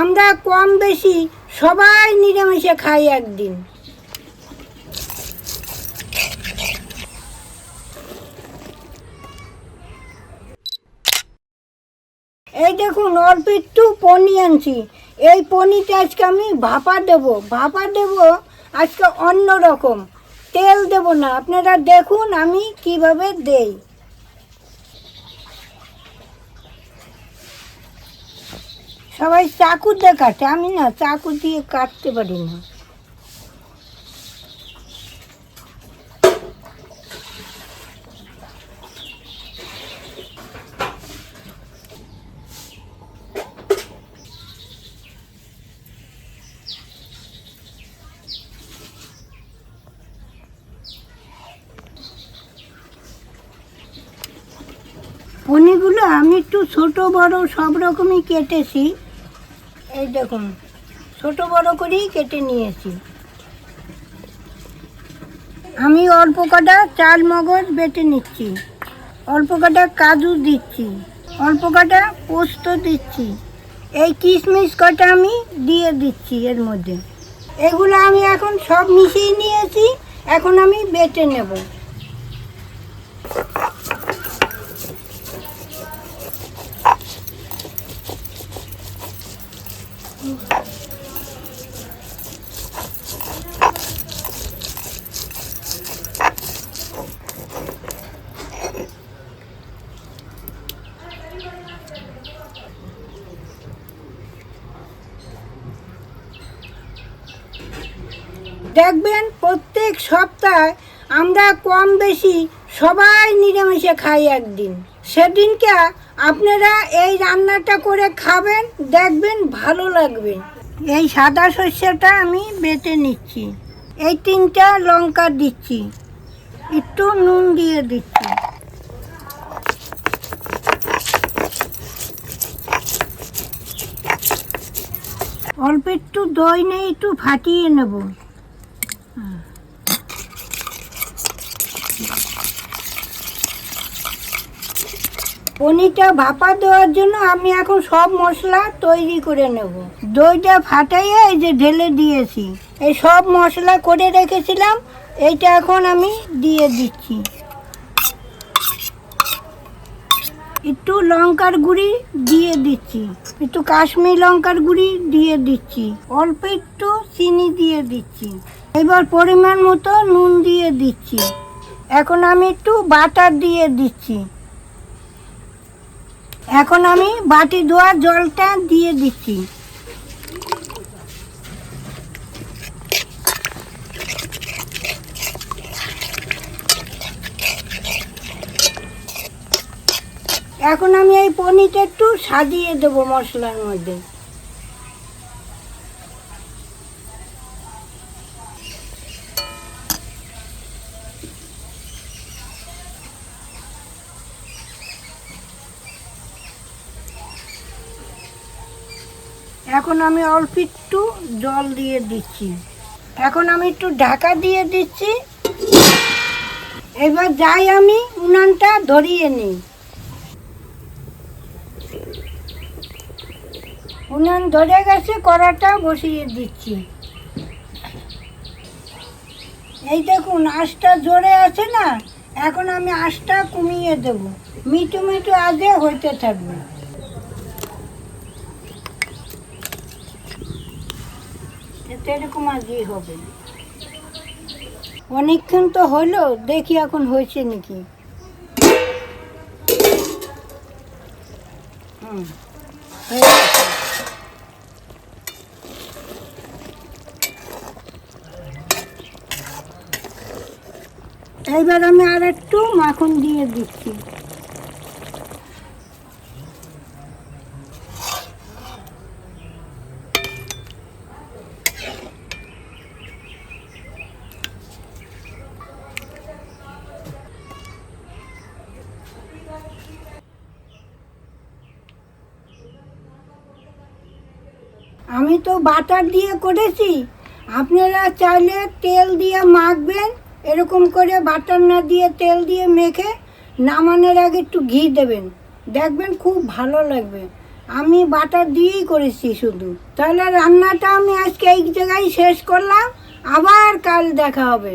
আমরা কম বেশি সবাই নিরামিষে খাই একদিন। এই দেখুন অল্প পনি আনছি। এই পনিতে আজকে আমি ভাপা দেব। ভাপা দেব আজকে অন্য রকম তেল দেব না। আপনারা দেখুন আমি কীভাবে দেই। সবাই চাকু দিয়ে কাটে আমি না চাকু দিয়ে কাটতে পারি না। পনিরগুলো আমি একটু ছোট, বড়, সব রকমই কেটেছি। এই দেখুন, ছোট বড় করেই কেটে নিয়েছি। আমি অল্প কাটা চাল মগজ বেটে নিচ্ছি, অল্প কাটা কাজু দিচ্ছি, অল্প কাটা পোস্ত দিচ্ছি। এই কিশমিশ কটা আমি দিয়ে দিচ্ছি এর মধ্যে। এগুলো আমি এখন সব মিশিয়ে নিয়েছি, এখন আমি বেটে নেব। দেখবেন প্রত্যেক সপ্তাহে আমরা কম বেশি সবাই নিরামিষে খাই একদিন। সেদিনকে আপনারা এই রান্নাটা করে খাবেন, দেখবেন ভালো লাগবে। এই সাদা শস্যটা আমি বেটে নিচ্ছি। এই তিনটা লঙ্কা দিচ্ছি। একটু নুন দিয়ে দিচ্ছি। অল্প একটু দই নেই একটু ফাটিয়ে নেব। পনিরটা ভাপা দেওয়ার জন্য আমি এখন সব মশলা তৈরি করে নেব। দইটা ফাটাইয়ে এই যে ঢেলে দিয়েছি। এই সব মশলা করে রেখেছিলাম, এইটা এখন আমি দিয়ে দিচ্ছি। একটু লঙ্কার গুঁড়ি দিয়ে দিচ্ছি। একটু কাশ্মীর লঙ্কার গুঁড়ি দিয়ে দিচ্ছি। অল্প একটু চিনি দিয়ে দিচ্ছি। এবার পরিমাণ মতো নুন দিয়ে দিচ্ছি। এখন আমি একটু বাটার দিয়ে দিচ্ছি। এখন আমি বাটি ধোয়া জলটা দিয়ে দিচ্ছি। এখন আমি এই পনিরটা একটু সাজিয়ে দেবো মশলার মধ্যে। এখন আমি অল্প একটু জল দিয়ে দিচ্ছি। এখন আমি একটু ঢাকা দিয়ে দিচ্ছি। এবার যাই আমি উনানটা ধরিয়ে নিই। উনান ধরে গেছে, কড়াটা বসিয়ে দিচ্ছি। এই দেখুন আঁশটা জোরে আছে না? এখন আমি আঁশটা কমিয়ে দেব। মিটু মিটু আগে হইতে থাকবে। এতে এরকম আজই হবে। অনেকক্ষণ তো হলো, দেখি এখন হয়েছে নাকি। হুম এইবার আমি আর একটু মাখন দিয়ে দিচ্ছি। আমি তো বাটার দিয়ে করেছি। আপনারা চাইলে তেল দিয়ে মাখবেন, এরকম করে বাটার না দিয়ে তেল দিয়ে মেখে নামানোর আগে একটু ঘি দেবেন। দেখবেন খুব ভালো লাগবে। আমি বাটার দিয়েই করেছি শুধু। তাহলে রান্নাটা আমি আজকে এক জায়গায় শেষ করলাম। আবার কাল দেখা হবে।